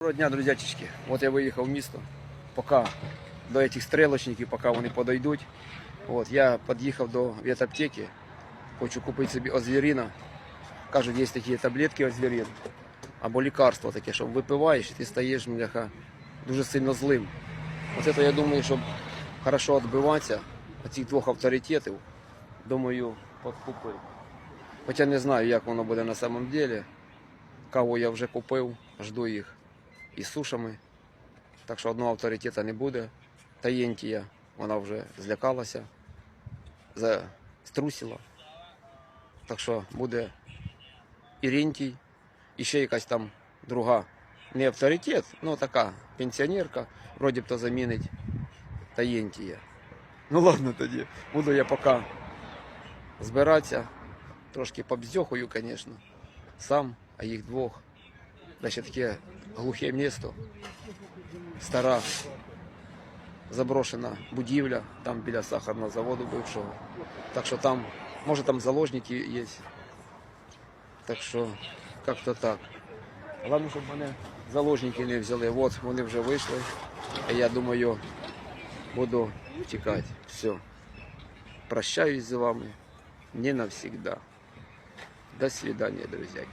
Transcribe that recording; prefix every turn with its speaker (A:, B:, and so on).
A: Доброго дня, друзячечки. От я виїхав в місто. Поки до этих стрілочників, поки вони подойдуть. От, я під'їхав до ветаптеки. Хочу купити собі озвіріна. Кажуть, є такі таблетки озвірін. Або лікарство таке, що випиваєш і ти стаєш бляха, дуже сильно злим. Оце я думаю, щоб хорошо відбиватися від цих двох авторитетів, думаю, підкупив. Хоча не знаю, як воно буде на самом деле. Каву я вже купив, жду їх із сушами. Так що одного авторитета не буде. Таєнтія, вона вже злякалася, струсила. Так що буде Ірентій, і ще якась там друга. Не авторитет, ну така пенсіонерка, вроді б то замінить Таєнтія. Ну ладно тоді, буду я поки збиратися. Трошки побздьохую, звісно. Сам, а їх двох. Да ще таке глухе місто, стара заброшена будівля, там біля сахарного заводу бившого. Так що там, може там заложники є. Так що, як-то так. Головне, щоб мене заложники не взяли. От вони вже вийшли. А я думаю, буду втікати. Все. Прощаюсь з вами не навсегда. До свидания, друзья.